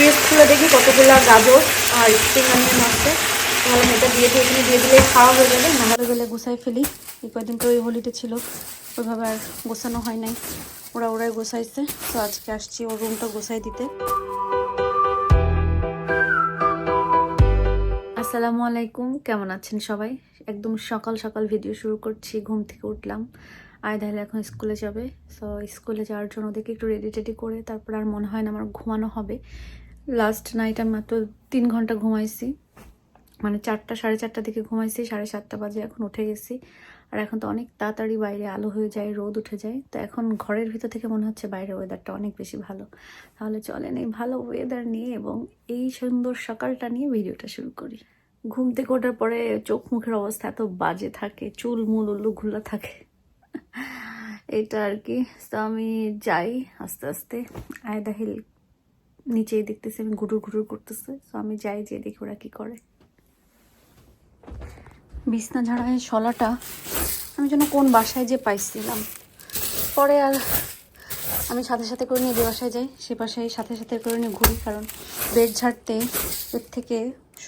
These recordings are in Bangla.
ফ্রিজ খুলে দেখি, কতগুলো গাজর আর স্প্রিং অনিয়ন আছে। তাহলে এটা দিয়ে দিয়ে এখানে দিয়ে দিলে খাওয়া হয়ে যাবে। না হলে গেলে গুছাই ফেলি। এই কদিন তো ওই হোলিতে ছিল, ওইভাবে আর গোছানো হয় নাই। ওরা ওরাই গোছাইছে। তো আজকে আসছি ওর রুমটা গোছাই দিতে। আসসালামু আলাইকুম, কেমন আছেন সবাই? একদম সকাল সকাল ভিডিও শুরু করছি, ঘুম থেকে উঠলাম। আয় তাহলে এখন স্কুলে যাবে। সো স্কুলে যাওয়ার জন্য দেখি একটু রেডি টেডি করে তারপর আর মনে হয় না আমার ঘুমানো হবে। লাস্ট নাইট আমি মাত্র তিন ঘণ্টা ঘুমাইছি। মানে চারটা, সাড়ে চারটা দিকে ঘুমাইছি, সাড়ে সাতটা বাজে এখন উঠে গেছি। আর এখন তো অনেক তাড়াতাড়ি বাইরে আলো হয়ে যায়, রোদ উঠে যায়। তো এখন ঘরের ভিতর থেকে মনে হচ্ছে বাইরের ওয়েদারটা অনেক বেশি ভালো। তাহলে চলেন এই ভালো ওয়েদার নিয়ে এবং এই সুন্দর সকালটা নিয়ে ভিডিওটা শুরু করি। ঘুম থেকে ওঠার পরে চোখ মুখের অবস্থা এত বাজে থাকে, চুল, মুল উল্লু ঘুলা থাকে। এটা আর কি। তো আমি যাই আস্তে আস্তে। আয়দা হিল নিচেই দেখতেছি, আমি ঘুটুর ঘুটুর করতেছে। তো আমি যাই যে দেখি ওরা কি করে। বিছনা ঝাড়ায় শলাটা আমি যেন কোন বাসায় যে পাইছিলাম। পরে আর আমি সাথে সাথে করে নিয়ে যে বাসায় যাই, সে বাসায় সাথে সাথে করে নিয়ে ঘুরি, কারণ বেড ঝাড়তে এর থেকে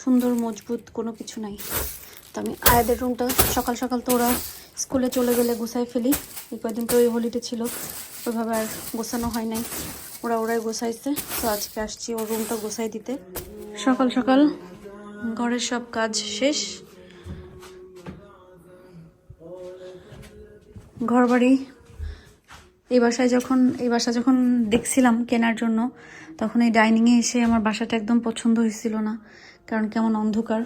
সুন্দর, মজবুত কোনো কিছু নাই। তো আমি আয়াদের রুমটা সকাল সকাল তো ওরা স্কুলে চলে গেলে গুছাই ফেলি। এই কয়েকদিন তো ওই হোলিডে ছিল, ওইভাবে আর গোছানো হয় নাই। ওরা ওরাই গোছাইছে। তো আজকে আসছি ওর রুমটা গোছাই দিতে। সকাল সকাল ঘরের সব কাজ শেষ। ঘর বাড়ি এই বাসায় যখন, এই বাসা যখন দেখছিলাম কেনার জন্য, তখন এই ডাইনিংয়ে এসে আমার বাসাটা একদম পছন্দ হয়েছিল না, কারণ কেমন অন্ধকার।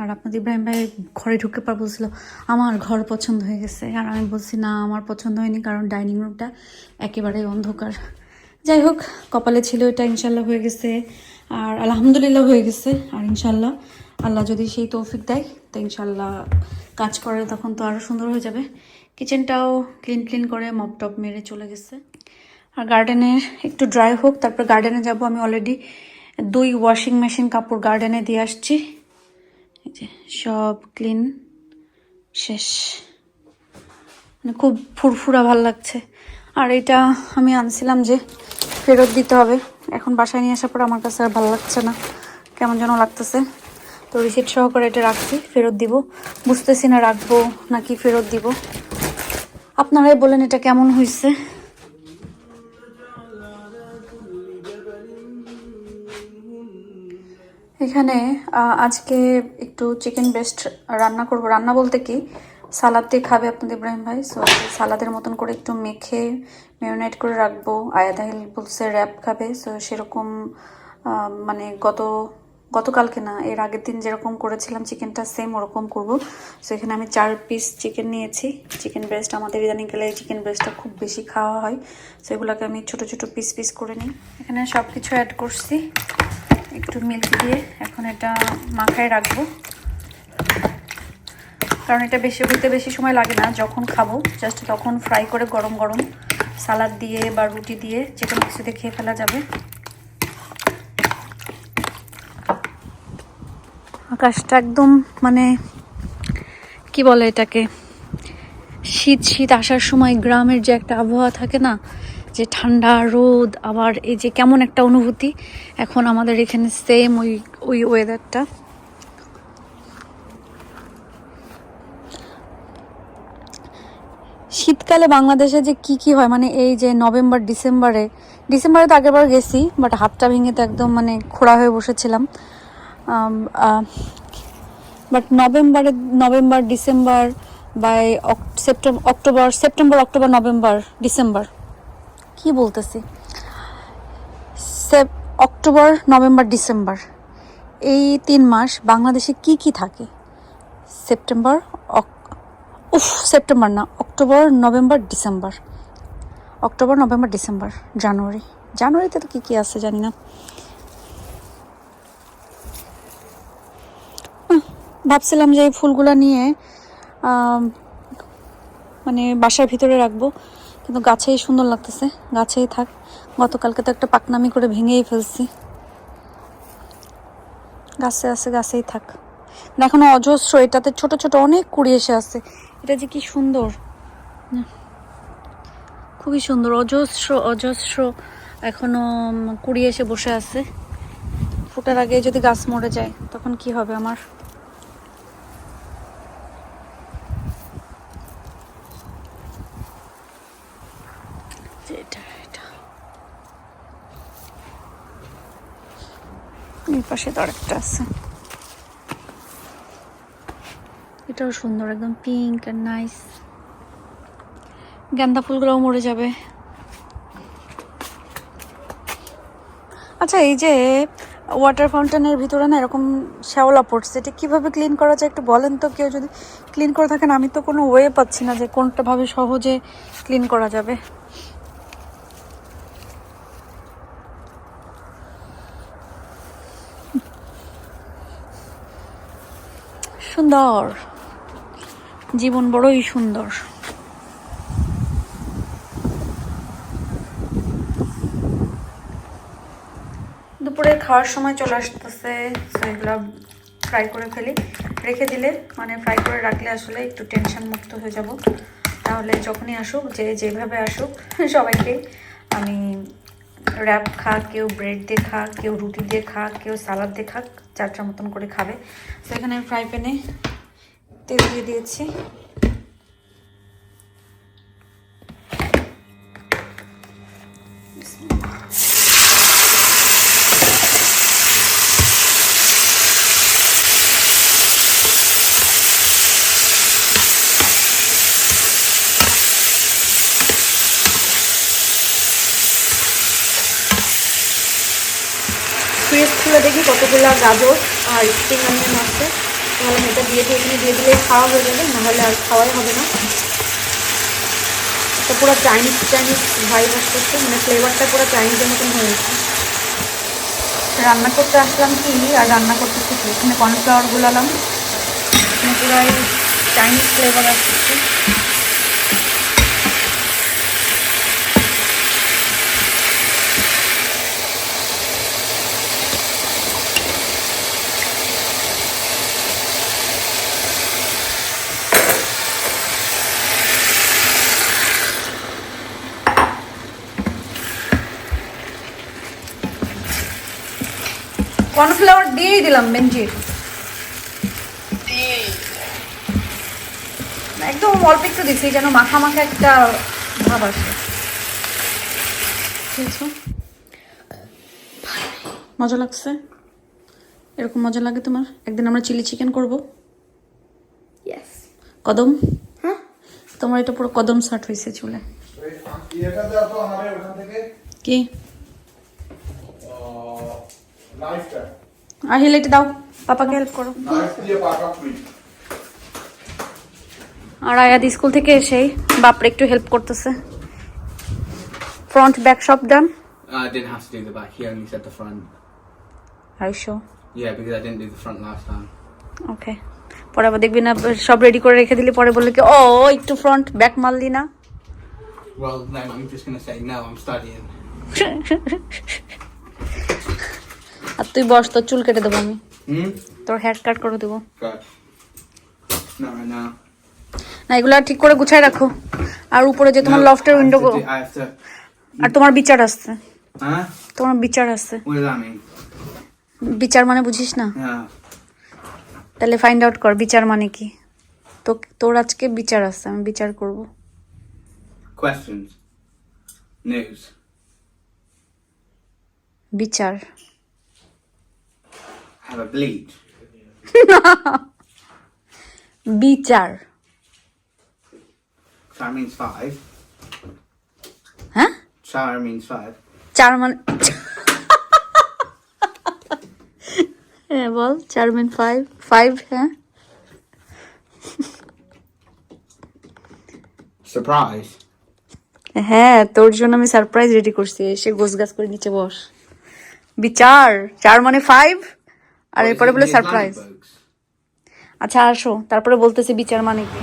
আর আপনাদের ইব্রাহিম ভাই ঘরে ঢুকে পার বলছিল, আমার ঘর পছন্দ হয়ে গেছে। আর আমি বলছি, না, আমার পছন্দ হয়নি, কারণ ডাইনিং রুমটা একেবারেই অন্ধকার। যাই হোক, কপালে ছিল এটা, ইনশাল্লাহ হয়ে গেছে। আর আলহামদুলিল্লাহ হয়ে গেছে, আর ইনশাল্লাহ আল্লাহ যদি সেই তৌফিক দেয়, তো ইনশাল্লাহ কাজ করে তখন তো আরও সুন্দর হয়ে যাবে। কিচেনটাও ক্লিন ক্লিন করে মপ টপ মেরে চলে গেছে। আর গার্ডেনে একটু ড্রাই হোক, তারপর গার্ডেনে যাব। আমি অলরেডি দুই ওয়াশিং মেশিন কাপড় গার্ডেনে দিয়ে আসছি। এই যে, সব ক্লিন শেষ। মানে খুব ফুরফুরা ভালো লাগছে। আর এটা আমি আনছিলাম যে ফেরত দিতে হবে। এখন বাসায় নিয়ে আসার পর আমার কাছে আর ভালো লাগছে না। কেমন যেন লাগতেছে। তো রিসিট সহকারে এটা রাখছি, ফেরত দিব। বুঝতেছি না রাখব নাকি ফেরত দিব। আপনারাই বলেন এটা কেমন হয়েছে এখানে আজকে একটু চিকেন বেস্ট রান্না করব। রান্না বলতে কি? সালাদ দিয়ে খাবে আপনাদের ইব্রাহিম ভাই। সো সালাদের মতন করে একটু মেখে, ম্যারিনেট করে রাখব। আয়াদাহিল বলছে র্যাপ খাবে। সো সেরকম মানে গত, গতকালকে না, এর আগের দিন যেরকম করেছিলাম চিকেনটা সেম ওরকম করব। সো এখানে আমি চার পিস চিকেন নিয়েছি। চিকেন ব্রেস্ট আমাদের ইদানিং গেলে চিকেন ব্রেস্টটা খুব বেশি খাওয়া হয়। সো এগুলোকে আমি ছোট ছোট পিস পিস করে নিই। এখানে সব কিছু অ্যাড করছি। একটু মিল্ক দিয়ে এখন এটা মাখায় রাখব। কারণ এটা বেশি হইতে বেশি সময় লাগে না। যখন খাব জাস্ট তখন ফ্রাই করে গরম গরম সালাদ দিয়ে বা রুটি দিয়ে যে কোনো কিছুতে খেয়ে ফেলা যাবে। আকাশটা একদম মানে কি বলে এটাকে? শীত শীত আসার সময় গ্রামের যে একটা আবহাওয়া থাকে না, যে ঠান্ডা, রোদ, আবার এই যে কেমন একটা অনুভূতি, এখন আমাদের এখানে সেম ওই ওই ওয়েদারটা শীতকালে বাংলাদেশে যে কি কি হয় মানে এই যে নভেম্বর, ডিসেম্বরে ডিসেম্বরে তো আগেরবার গেছি বাট হাতটা ভেঙে তো একদম মানে খোড়া হয়ে বসেছিলাম। বাট নভেম্বরে, November, December by September October September October, November, December. কি বলতেছি? সেপ, অক্টোবর, নভেম্বর, ডিসেম্বর, এই তিন মাস বাংলাদেশে কি কি থাকে? সেপ্টেম্বর, অক- উফ সেপ্টেম্বর না, October, November, December. October, November, December, January. জানুয়ারিতে তো কী কী আছে জানি না। ভাবছিলাম যে এই ফুলগুলো নিয়ে মানে বাসার ভিতরে রাখব। কিন্তু গাছেই সুন্দর লাগতেছে, গাছেই থাক। গতকালকে তো একটা পাকনামি করে ভেঙেই ফেলছি। গাছে আছে, গাছেই থাক। না, অজস্র এটাতে ছোট ছোট অনেক কুড়ি এসে আছে। এটা যে কি সুন্দর। খুবই সুন্দর অজস্র অজস্র এখনও কুড়ি এসে বসে আছে। ফুটার আগে যদি গাছ মরে যায় তখন কি হবে আমার? পাশে তো আছে। এটাও সুন্দর, একদম পিঙ্ক আর নাইস গান্দা ফুলগুলোও মরে যাবে। আচ্ছা এই যে ওয়াটার ফাউন্টেনের ভিতরে না এরকম শ্যাওলা পড়ছে, এটা কীভাবে ক্লিন করা যায় একটু বলেন তো? কেউ যদি ক্লিন করে থাকেন, আমি তো কোনো ওয়ে পাচ্ছি না যে কোনটা ভাবে সহজে ক্লিন করা যাবে। সুন্দর। জীবন বড়ই সুন্দর। দুপুরে খাওয়ার সময় চলে আসতেছে এগুলো ফ্রাই করে ফেলি। রেখে দিলে মানে ফ্রাই করে রাখলে আসলে একটু টেনশন মুক্ত হয়ে যাব। তাহলে যখনই আসুক, যে যেভাবে আসুক, সবাইকে আমি র্যাপ খাক, কেউ ব্রেড দিয়ে খাক, কেউ রুটি দিয়ে খাক, কেউ সালাদ দিয়ে খাক চারটার মতন করে খাবে। তো এখানে ফ্রাই প্যানে তেল দিয়ে দিয়েছি। দেখি কতগুলো গাজর আর স্প্রিং অনিয়ন আছে। তাহলে এটা দিয়ে দিয়ে এখানে দিয়ে দিলে খাওয়া হয়ে যাবে, নাহলে আর খাওয়াই হবে না। তো পুরো চাইনিজ চাইনিজ ভাইব আসতেছে মানে ফ্লেভারটা পুরো চাইনিজের মতন হয়ে গেছে। রান্না করতে আসলাম কি, আর রান্না করতে শিখি এখানে কর্নফ্লাওয়ার গুলালাম। এখানে পুরো চাইনিজ ফ্লেভার আসতেছে। কর্নফ্লাওয়ার দিয়েই দিলাম বেঞ্জির। একদম অল্প একটু দিচ্ছি যেন মাখা মাখা একটা ভাব আসে? মজা লাগছে? এরকম মজা লাগে তোমার? একদিন আমরা চিলি চিকেন করব। ইয়েস কদম? হ্যাঁ? তোমার এটা পুরো কদম শার্ট হয়েছে চুলে। কি আহিল এটা দাও পাপাকে হেল্প করো আর আয়াদ স্কুল থেকে এসেই বাপরে একটু হেল্প করতেছে ফ্রন্ট ব্যাক সব ডান Uh, I didn't have to do the back. He only said the front. আড়াইশো Yeah, because I didn't do the front last time. ওকে পরে আবার দেখবি না সব রেডি করে রেখে দিলি পরে বললে কি ও একটু ফ্রন্ট ব্যাক মারলি না Well, no, I'm just gonna say no. I'm studying. তুই বস তোর চুল কেটে দেবো আমি. তোর হেয়ার কাট করে দেবো. না এগুলো ঠিক করে গুছাই রাখো। আর উপরে যে তোমার লফটের উইন্ডো. আর তোমার বিচার আসছে। তোমার বিচার আসছে? বিচার মানে বুঝিস না? তাহলে ফাইন্ড আউট কর বিচার মানে কি? তো তোর আজকে বিচার আসছে আমি বিচার করব. বিচার। Have a bleach. বিচার Char means five. হ্যাঁ Char means five. চার মানে হ্যাঁ বল চার মিন ফাইভ ফাইভ হ্যাঁ Surprise. হ্যাঁ তোর জন্য আমি সারপ্রাইজ রেডি করছি এসে গোছ গাছ করে নিচে বস বিচার চার মানে ফাইভ আর এরপরে বলে সারপ্রাইজ আচ্ছা আসো। তারপরে বলতেছি বিচার মানে কি?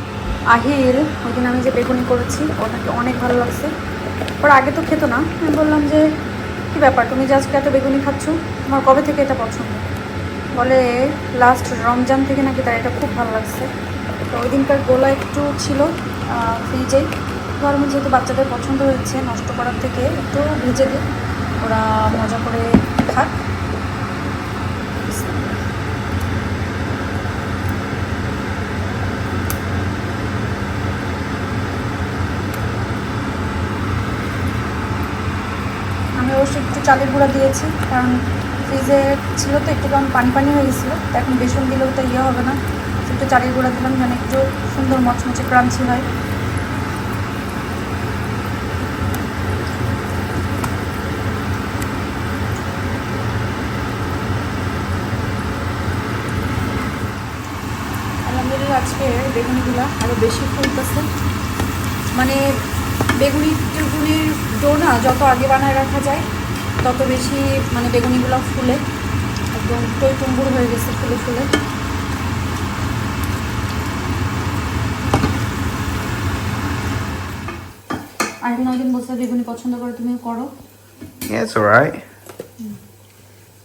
আহিল ওই দিন আমি যে বেগুনি করেছি ওনাকে অনেক ভালো লাগছে। ওর আগে তো খেতো না। আমি বললাম যে কি ব্যাপার? তুমি যে আজকে এত বেগুনি খাচ্ছ তোমার কবে থেকে এটা পছন্দ? বলে লাস্ট রমজান থেকে নাকি তার এটা খুব ভালো লাগছে। তো ওই দিনকার গোলা একটু ছিল ফ্রিজেই ভাবলাম যেহেতু বাচ্চাদের পছন্দ হয়েছে নষ্ট করার থেকে একটু ভেজে দিই। ওরা মজা করে খাক চালের গুঁড়া দিয়েছি, কারণ ফ্রিজে ছিল তো একটু কারণ পানি পানি হয়ে গেছিল এখন বেসন দিলেও তো ইয়ে হবে না। একটু চালের গুঁড়া দিলাম, যেন একটু সুন্দর মচমচে ক্রাঞ্চি হয়। আজকে বেগুনিগুলো আরও বেশি ফুলতেছে। মানে বেগুনি টেগুনির ডো না, যত আগে বানায় রাখা যায় তত বেশি মানে বেগুনিগুলো ফুলে একদম টই টুম্বুর হয়ে গেছে ফুলে ফুলে। আরেকদিন ওই দিন বসে বেগুনি পছন্দ করে তুমি করো।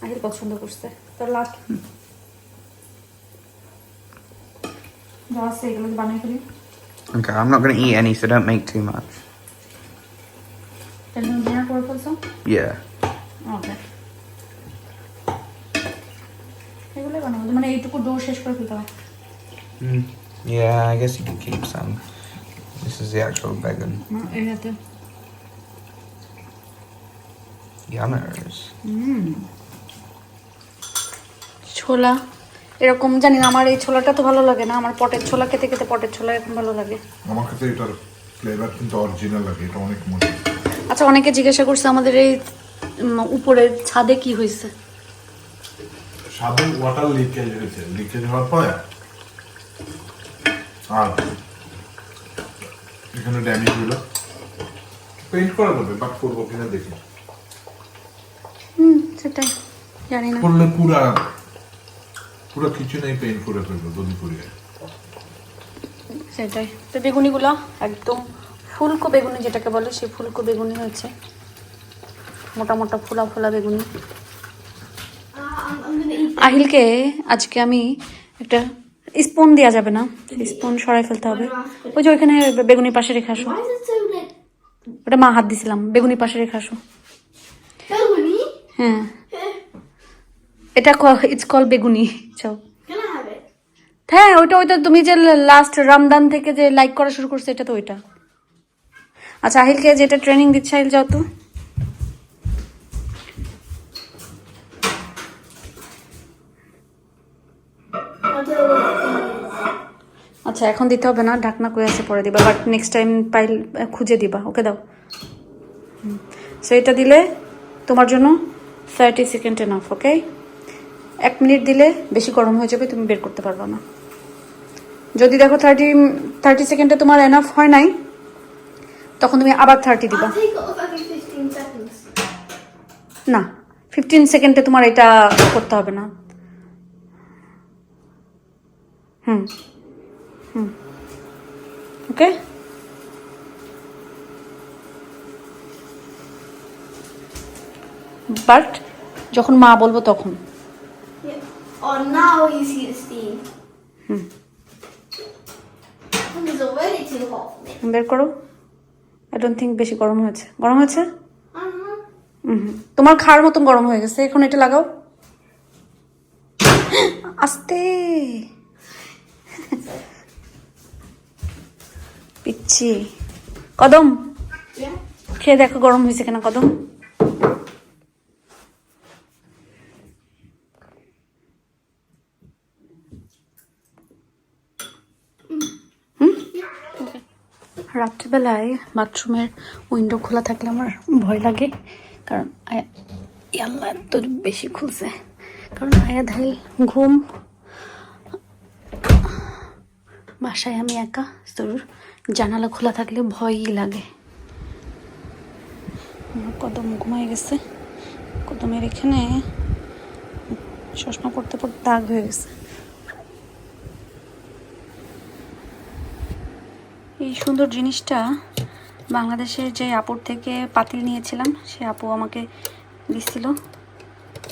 আগে পছন্দ করছে। তোর লাভ যা আছে এগুলো বানাই ফেলি। Okay, I'm not gonna eat any, so don't make too much. Yeah. ওকে। এগুলোই বানাবো। মানে এইটুকু ডো শেষ করে ফেলতে হবে। Mm. Yeah, I guess you could keep some. This is the actual bacon. না, এর হাতে। Yummers. ছোলা। এরকম জানি না আমার এই ছোলাটা তো ভালো লাগে না। আমার পটের ছোলা খেতে খেতে পটের ছোলা এখন ভালো লাগে। আমার কাছে এটার ফ্লেভার কিন্তু অরিজিনাল লাগে এটা অনেক মজা আচ্ছা অনেকে জিজ্ঞাসা করছে আমাদের এই উম, উপরের ছাদে কি হয়েছে ওয়াটার লিকেজ হয়েছে লিকেজ হওয়ার পরে আর এখানে ড্যামেজ হলো পেইন্ট করা যাবে বাট করব কিনা দেখি। হুম সেটাই জানি না। করলে পুরা পুরো কিচেনেই পেইন্ট করে ফেলব সেটাই। তো বেগুনিগুলো একদম ফুলকো বেগুনি যেটাকে বলে সেই ফুলকো বেগুনি হয়েছে। মোটা মোটা ফোলা ফোলা বেগুনি। eat. আহিলকে আজকে আমি একটা স্পুন দেওয়া যাবে না স্পুন সরাই ফেলতে হবে। ওই যে ওইখানে বেগুনির পাশে রেখে আসো। ওটা মা হাত দিছিলাম বেগুনির পাশে রেখে আসো। হ্যাঁ। এটা ইটস কল বেগুনি চাও? হ্যাঁ ওইটা ওইটা তুমি যে লাস্ট রমদান থেকে যে লাইক করা শুরু করছ এটা তো ওইটা। আচ্ছা আহিলকে যেটা ট্রেনিং দিচ্ছে আহিল যাও তো। আচ্ছা এখন দিতে হবে না ঢাকনা করে আছে পরে দিবা বাট নেক্সট টাইম পাইল খুঁজে দিবা ওকে দাও। সো এটা দিলে তোমার জন্য থার্টি সেকেন্ড এনাফ ওকে এক মিনিট দিলে বেশি গরম হয়ে যাবে তুমি বের করতে পারবে না। যদি দেখো থার্টি থার্টি সেকেন্ডে তোমার এনাফ হয় নাই তখন তুমি আবার থার্টি দিবা। I'll take it off every 15 seconds. না ফিফটিন সেকেন্ডে তোমার এটা করতে হবে না। হুম ওকে বাট যখন মা বলব তখন. Oh. Hmm. বের করো। আই ডোন্ট থিঙ্ক বেশি গরম হয়েছে। গরম হয়েছে? Uh-huh. হুম তোমার খাওয়ার মতন গরম হয়ে গেছে। এখন এটা লাগাও। আস্তে। পিচ্ছি। কদম. খেয়ে দেখো গরম হয়েছে কিনা কদম। রাত্রিবেলায় বাথরুমের উইন্ডো খোলা থাকলে আমার ভয় লাগে, কারণ আল্লাহ এত বেশি খুলছে। কারণ আয়া ধাই ঘুম। বাসায় আমি একা তোর জানালা খোলা থাকলে ভয়ই লাগে। কদম ঘুমাই গেছে। কদমের এখানে চশমা পড়তে পড়তে দাগ হয়ে গেছে। এই সুন্দর জিনিসটা বাংলাদেশের যে আপুর থেকে পাতিল নিয়েছিলাম, সে আপু আমাকে দিছিল।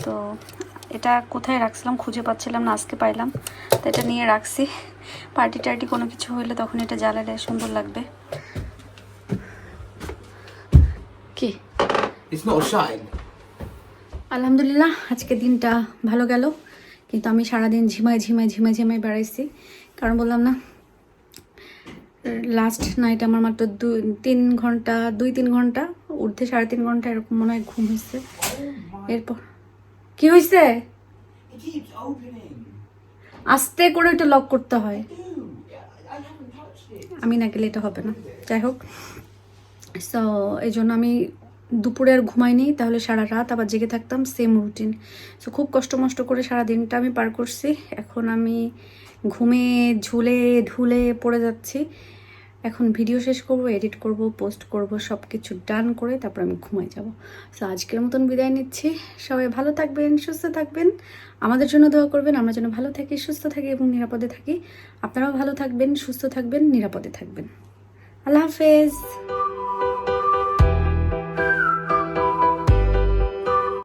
তো এটা কোথায় রাখছিলাম খুঁজে পাচ্ছিলাম না, আজকে পাইলাম। তো এটা নিয়ে রাখছি। পার্টি টার্টি কোনো কিছু হইলে তখন এটা জ্বালালে সুন্দর লাগবে। কি. আলহামদুলিল্লাহ আজকে দিনটা ভালো গেল। কিন্তু আমি সারাদিন ঝিমাই ঝিমাই ঝিমাই ঝিমাই বেড়াইছি। কারণ বললাম না লাস্ট নাইট আমার মাত্র দু তিন ঘণ্টা দুই তিন ঘণ্টা ঊর্ধ্বে সাড়ে তিন ঘণ্টা এরকম মনে হয় ঘুম হয়েছে এরপর কি হয়েছে আস্তে করে ওটা লক করতে হয়। আমি না গেলে এটা হবে না। যাই হোক। সো এই জন্য আমি দুপুরে আর ঘুমাইনি তাহলে সারা রাত আবার জেগে থাকতাম সেম রুটিন সো খুব কষ্ট মষ্ট করে সারা দিনটা আমি পার করছি। এখন আমি ঘুমে ঝুলে ঢুলে পড়ে যাচ্ছি। এখন ভিডিও শেষ করব এডিট করব পোস্ট করব সব কিছু ডান করে তারপর আমি ঘুমায় যাব। সো আজকের মতন বিদায় নিচ্ছি। সবাই ভালো থাকবেন, সুস্থ থাকবেন। আমাদের জন্য দোয়া করবেন, আমরা যেন ভালো থাকি, সুস্থ থাকি এবং নিরাপদে থাকি। আপনারাও ভালো থাকবেন, সুস্থ থাকবেন, নিরাপদে থাকবেন। আল্লাহ হাফেজ।